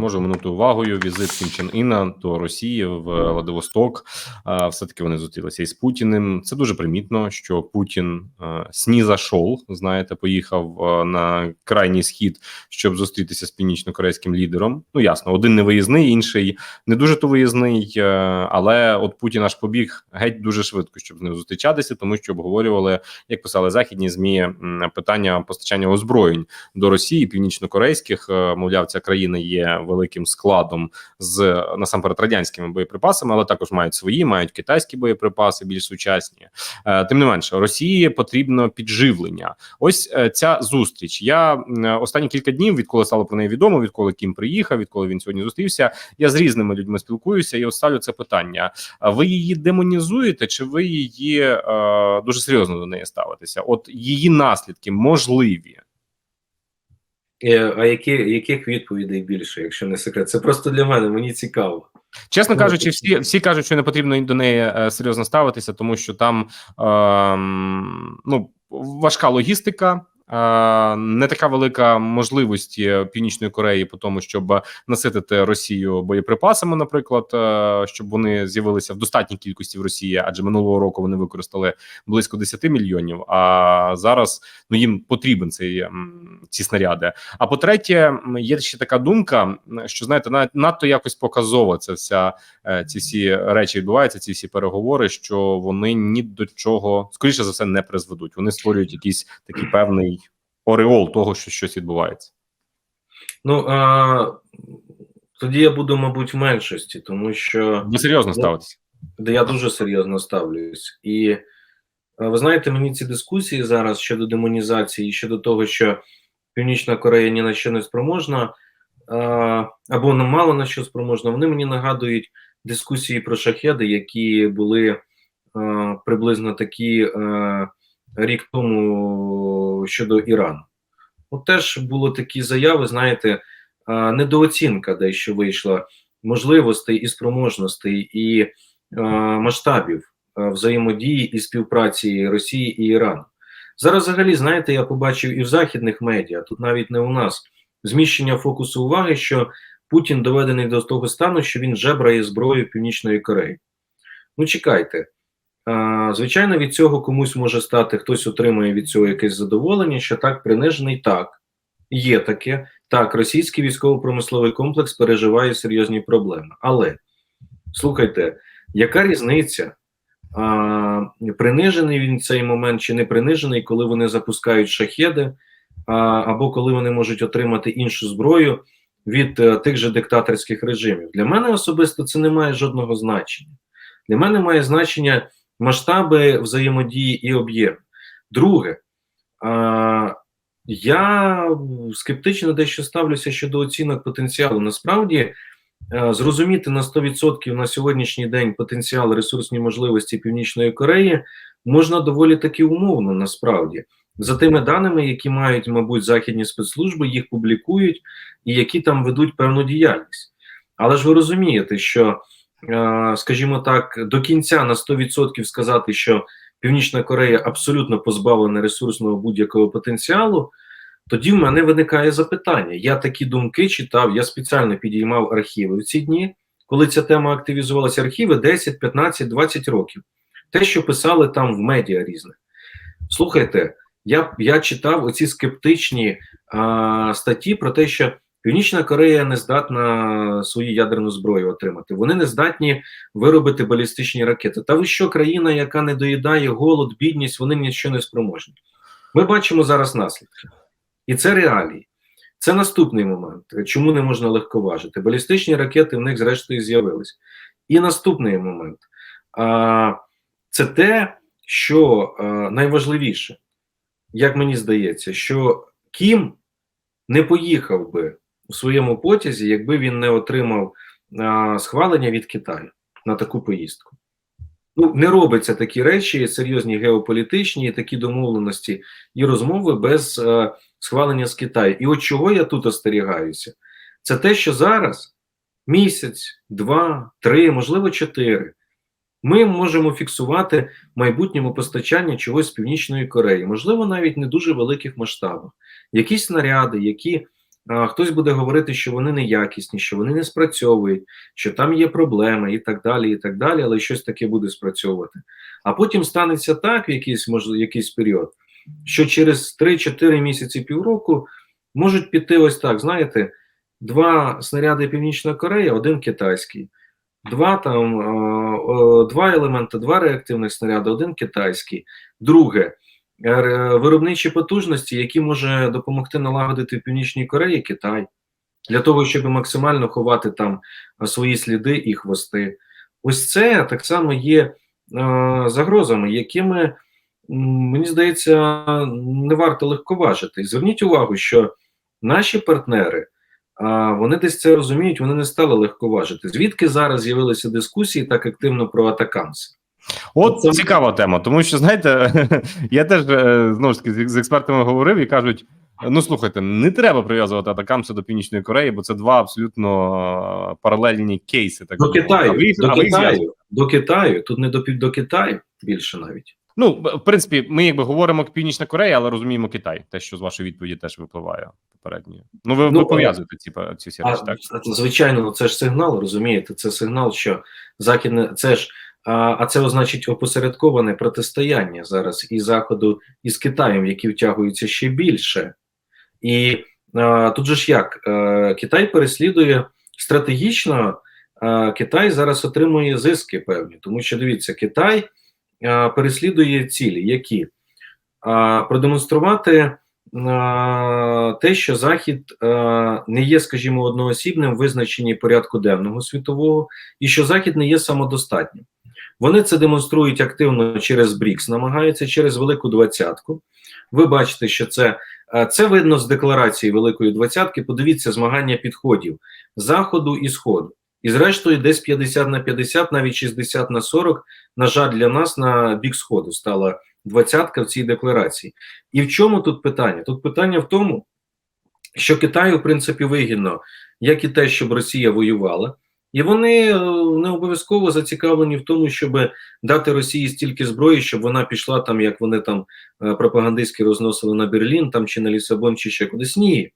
можу минути увагою візит Кім Чен Іна до Росії в Владивосток. Все-таки вони зустрілися із Путіним. Це дуже примітно, що Путін снізашов, знаєте, поїхав на крайній схід, щоб зустрітися з північно-корейським лідером. Ну ясно, один не виїзний, інший не дуже то виїзний. е, Але от Путін аж побіг геть дуже швидко, щоб з ним зустрічатися, тому що обговорювали, як писали західні змі, питання постачання озброєнь до Росії, північно-корейських. Е, Мовляв, ця країна є великим складом з насамперед радянськими боєприпасами, але також мають свої, мають китайські боєприпаси, більш сучасні. Е, Тим не менше, Росії потрібно підживлення. Ось е, ця зустріч. Я м, останні кілька днів, відколи стало про неї відомо, відколи Кім приїхав, відколи він сьогодні зустрівся. Я з різними людьми спілкуюся і от ставлю це питання: ви її демонізуєте, чи ви її е, дуже серйозно до неї ставитеся? От її наслідки можливі. Е, А які, яких відповідей більше, якщо не секрет? Це просто для мене, мені цікаво. Чесно кажучи, всі всі кажуть, що не потрібно до неї е, серйозно ставитися, тому що там е, ну важка логістика. Е, Не така велика можливості Північної Кореї по тому, щоб наситити Росію боєприпасами, наприклад, е, щоб вони з'явилися в достатній кількості в Росії, адже минулого року вони використали близько 10 мільйонів. А зараз ну їм потрібен цей ці снаряди. А по-третє, є ще така думка, що знаєте, на- надто якось показово це вся е, ці всі речі відбуваються, ці всі переговори, що вони ні до чого скоріше за все не призведуть. Вони створюють якийсь такий певний ореол того, що щось відбувається. Ну а тоді я буду, мабуть, в меншості, тому що Ви серйозно ставитися? де я дуже серйозно ставлюсь. І ви знаєте, мені ці дискусії зараз щодо демонізації, щодо того, що Північна Корея ні на що не спроможна, або не мало на що спроможна, вони мені нагадують дискусії про шахеди, які були приблизно такі рік тому щодо Ірану. От теж було такі заяви, знаєте, е, недооцінка дещо вийшла можливостей і спроможностей і е, масштабів е, взаємодії і співпраці Росії і Ірану. Зараз, взагалі, знаєте, я побачив і в західних медіа, тут навіть не у нас, зміщення фокусу уваги, що Путін доведений до того стану, що він жебрає зброю Північної Кореї. Ну, чекайте. А, звичайно, від цього комусь може стати, хтось отримує від цього якесь задоволення, що так принижений, так. Є таке. Так, російський військово-промисловий комплекс переживає серйозні проблеми. Але слухайте, яка різниця? А, принижений він цей момент чи не принижений, коли вони запускають шахеди, а, або коли вони можуть отримати іншу зброю від а, тих же диктаторських режимів? Для мене особисто це не має жодного значення. Для мене має значення масштаби взаємодії і об'єм. Друге, а, я скептично дещо ставлюся щодо оцінок потенціалу. Насправді, е, зрозуміти на 100% на сьогоднішній день потенціал ресурсні можливості Північної Кореї можна доволі таки умовно, насправді. За тими даними, які мають, мабуть, західні спецслужби, їх публікують і які там ведуть певну діяльність. Але ж ви розумієте, що, е, скажімо так, до кінця на 100% сказати, що Північна Корея абсолютно позбавлена ресурсного будь-якого потенціалу, тоді в мене виникає запитання. Я такі думки читав, я спеціально підіймав архіви в ці дні, коли ця тема активізувалася, архіви 10, 15, 20 років. Те, що писали там в медіа різних. Слухайте, я я читав оці скептичні а, статті про те, що Північна Корея не здатна свою ядерну зброю отримати. Вони не здатні виробити балістичні ракети. Та ви що країна, яка не доїдає голод, бідність, вони нічого не спроможні. Ми бачимо зараз наслідки, і це реалії. Це наступний момент, чому не можна легковажити. Балістичні ракети в них, зрештою, з'явились. І наступний момент а, це те, що найважливіше, як мені здається, що Кім не поїхав би у своєму потязі, якби він не отримав а, схвалення від Китаю на таку поїздку. Ну, не робиться такі речі, серйозні геополітичні, такі домовленості і розмови без а, схвалення з Китаю. І от чого я тут остерігаюся, це те, що зараз місяць, два, три, можливо, чотири. Ми можемо фіксувати майбутньому постачання чогось з Північної Кореї, можливо, навіть не дуже великих масштабах. Якісь снаряди, які хтось буде говорити, що вони неякісні, що вони не спрацьовують, що там є проблеми і так далі, і так далі, але щось таке буде спрацьовувати. А потім станеться так в якийсь, можливо, якийсь період, що через 3-4 місяці півроку можуть піти ось так, знаєте, два снаряди Північна Корея, один китайський, два там два елементи, два реактивних снаряди, один китайський. Друге, виробничі потужності, які може допомогти налагодити в Північній Кореї Китай, для того, щоб максимально ховати там е, свої сліди і хвости. Ось це так само є е, загрозами, якими, мені здається, не варто легковажити. Зверніть увагу, що наші партнери. А вони десь це розуміють, вони не стали легковажити. Звідки зараз з'явилися дискусії так активно про атакамс? От Це- цікава тема, тому що знаєте, я теж е, знову ж таки з експертами говорив і кажуть: ну слухайте, не треба прив'язувати атакамси до Північної Кореї, бо це два абсолютно е, паралельні кейси. Так До. Китаю, ви до. Китаю, до Китаю. Тут не до до Китаю більше навіть. Ну, в принципі, ми якби говоримо Північна Корея, але розуміємо Китай. Те, що з вашої відповіді теж випливає попередньо. Ну, ви, Ну, ви пов'язуєте ці, ці всі А, речі, так? звичайно, ну, це ж сигнал, розумієте? Це сигнал, що західне це ж. А, а це означить опосередковане протистояння зараз і заходу із Китаєм, які втягуються ще більше. І а, тут же ж як е, Китай переслідує стратегічно. е, Китай зараз отримує зиски певні, тому що дивіться, Китай е, переслідує цілі, які Е, продемонструвати е, те, що Захід е, не є, скажімо, одноосібним визначенні порядку денного світового, і що Захід не є самодостатнім. Вони це демонструють активно через БРІКС, намагаються через Велику Двадцятку. Ви бачите, що це, е, це видно з декларації Великої Двадцятки. Подивіться змагання підходів Заходу і Сходу. І зрештою, десь 50 на 50, навіть 60 на 40, на жаль, для нас на бік Сходу стала двадцятка в цій декларації. І в чому тут питання? Тут питання в тому, що Китаю, в принципі, вигідно, як і те, щоб Росія воювала, і вони е, не обов'язково зацікавлені в тому, щоб дати Росії стільки зброї, щоб вона пішла там, як вони там е, пропагандистськи розносили на Берлін, там чи на Лісабон, чи ще кудись. Ні.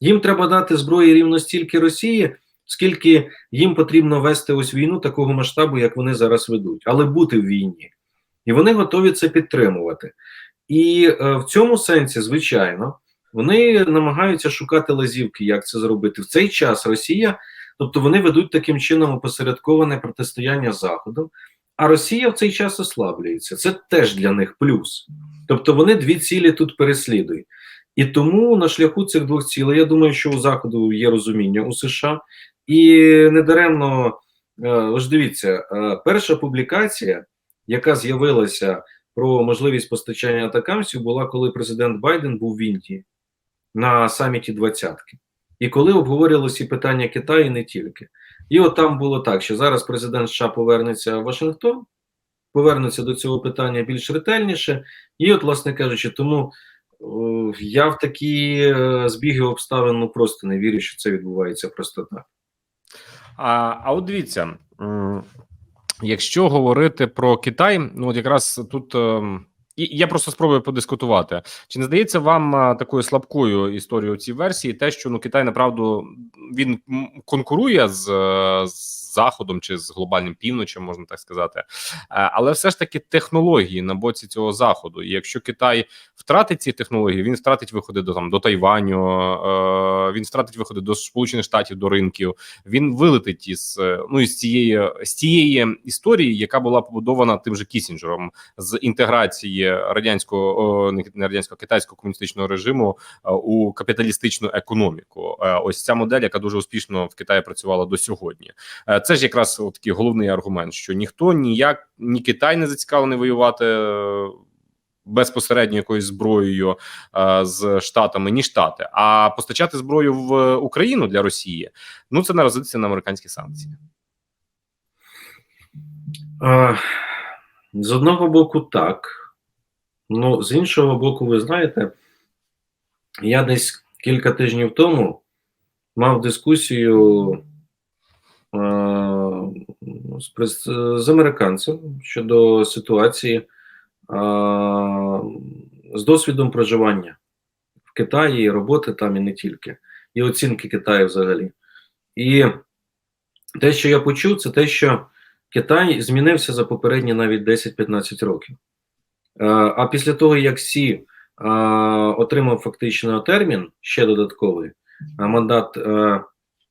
Їм треба дати зброї рівно стільки Росії, скільки їм потрібно вести ось війну такого масштабу, як вони зараз ведуть, але бути в війні. І вони готові це підтримувати. І е, в цьому сенсі, звичайно, вони намагаються шукати лазівки, як це зробити. В цей час Росія, тобто вони ведуть таким чином опосередковане протистояння Заходом, а Росія в цей час ослаблюється. Це теж для них плюс. Тобто вони дві цілі тут переслідують. І тому на шляху цих двох цілей, я думаю, що у Заходу є розуміння у США, і недаремно, е, ви ж дивіться, е, перша публікація яка з'явилася про можливість постачання атакамсів, була коли президент Байден був в Індії на саміті двадцятки, і коли обговорювалися питання Китаю і не тільки. І от там було так, що зараз президент США повернеться в Вашингтон, повернеться до цього питання більш ретельніше, і, от, власне кажучи, тому о, я в такі е, збіги обставин ну просто не вірю, що це відбувається просто так. А, а от дивіться, якщо говорити про Китай, ну от якраз тут. ем, І я просто спробую подискутувати. Чи не здається вам такою слабкою історією цієї версії, те, що ну Китай направду він конкурує з, з заходом чи з глобальним півночем, можна так сказати, Е, але все ж таки технології на боці цього заходу. І якщо Китай втратить ці технології, він втратить виходи до там до Тайваню, е, він втратить виходи до Сполучених Штатів до ринків. Він вилетить із е, ну із цієї з цієї історії, яка була побудована тим же Кісінджером з інтеграції радянського не радянського китайського комуністичного режиму у капіталістичну економіку. Ось ця модель, яка дуже успішно в Китаї працювала до сьогодні. Це ж якраз такий головний аргумент, що ніхто ніяк ні Китай не зацікавлений воювати. е, Безпосередньо якоюсь зброєю е, з штатами, ні штати, а постачати зброю в Україну для Росії ну це наразиться на американські санкції. А, з одного боку, так. Ну, з іншого боку, ви знаєте, я десь кілька тижнів тому мав дискусію з, з американцем щодо ситуації е, з досвідом проживання в Китаї, роботи там і не тільки. і оцінки Китаю взагалі. І те, що я почув, це те, що Китай змінився за попередні навіть 10-15 років. Е, А після того, як Сі е, отримав фактично термін, ще додатковий, мандат, е,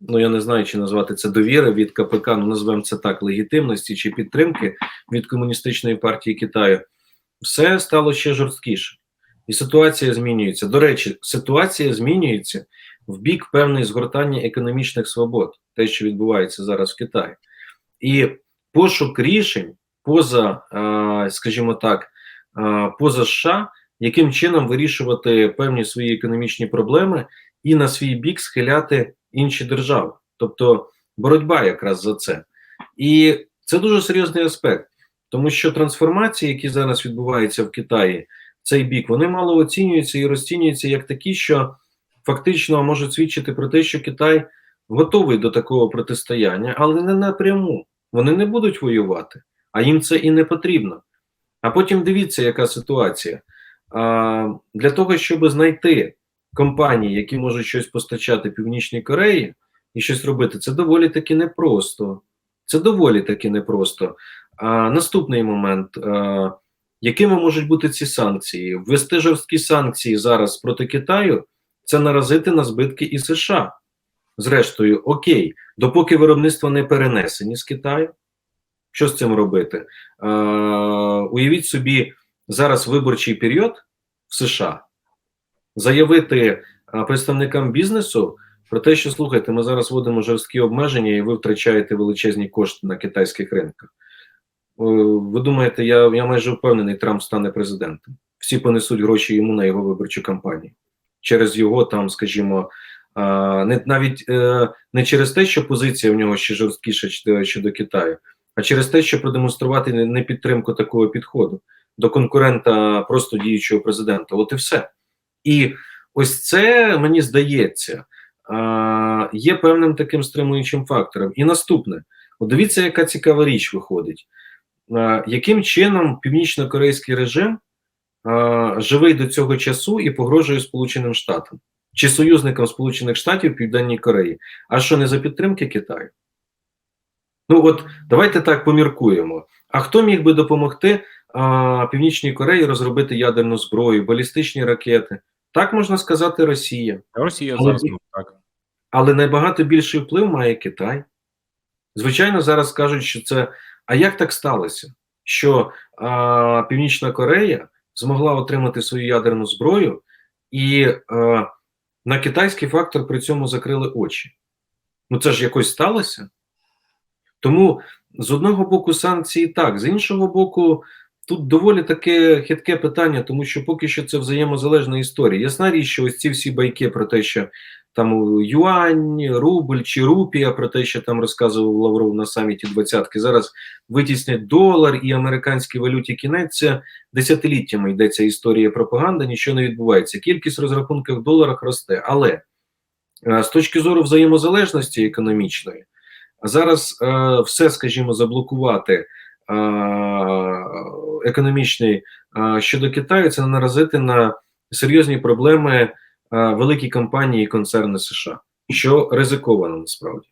ну я не знаю, чи назвати це довіри від КПК, ну назвемо це так, легітимності чи підтримки від Комуністичної партії Китаю, все стало ще жорсткіше. І ситуація змінюється. До речі, ситуація змінюється в бік певної згортання економічних свобод, те, що відбувається зараз в Китаї. І пошук рішень поза, е, скажімо так, е, поза США, яким чином вирішувати певні свої економічні проблеми і на свій бік схиляти інші держави. Тобто боротьба якраз за це. І це дуже серйозний аспект, тому що трансформації, які зараз відбуваються в Китаї, цей бік, вони мало оцінюються і розцінюються як такі, що фактично можуть свідчити про те, що Китай готовий до такого протистояння, але не напряму. Вони не будуть воювати, а їм це і не потрібно. А потім дивіться, яка ситуація. А, Для того, щоб знайти компанії, які можуть щось постачати Північній Кореї і щось робити, це доволі таки непросто. Це доволі таки непросто. А, Наступний момент. А, якими можуть бути ці санкції? Ввести жорсткі санкції зараз проти Китаю це наразити на збитки і США. Зрештою, окей, допоки виробництво не перенесені з Китаю. Що з цим робити? Е, уявіть собі зараз виборчий період в США, заявити е, представникам бізнесу про те, що слухайте, ми зараз вводимо жорсткі обмеження, і ви втрачаєте величезні кошти на китайських ринках. Е, ви думаєте, я, я майже впевнений, Трамп стане президентом. Всі понесуть гроші йому на його виборчу кампанію через його там, скажімо, не навіть е, не через те, що позиція в нього ще жорсткіша щодо, Китаю, а через те, що продемонструвати не- непідтримку такого підходу до конкурента просто діючого президента. От і все. І ось це мені здається є певним таким стримуючим фактором. І наступне: от дивіться, яка цікава річ виходить. Яким чином північно-корейський режим живий до цього часу і погрожує Сполученим Штатам чи союзникам Сполучених Штатів Південній Кореї. А що не за підтримки Китаю? Ну от давайте так поміркуємо. А хто міг би допомогти а, Північній Кореї розробити ядерну зброю, балістичні ракети? Так можна сказати, Росія. Росія Але зараз ну, так. Але набагато більший вплив має Китай. Звичайно, зараз кажуть, що це. А як так сталося? Що а, Північна Корея змогла отримати свою ядерну зброю, і а, на китайський фактор при цьому закрили очі. Ну це ж якось сталося. Тому з одного боку санкції так, з іншого боку, тут доволі таке хитке питання, тому що поки що це взаємозалежна історія. Ясна річ, що ось ці всі байки про те, що там юань, рубль чи рупія, про те, що там розказував Лавров на саміті двадцятки, зараз витіснять долар і американській валюті кінець. Десятиліттями йдеться історія пропаганди, нічого не відбувається. Кількість розрахунків в доларах росте. Але е, з точки зору взаємозалежності економічної, зараз е, все, скажімо, заблокувати економічний е, щодо Китаю, це наразити на серйозні проблеми е, великі компанії і концерни США, що ризиковано насправді.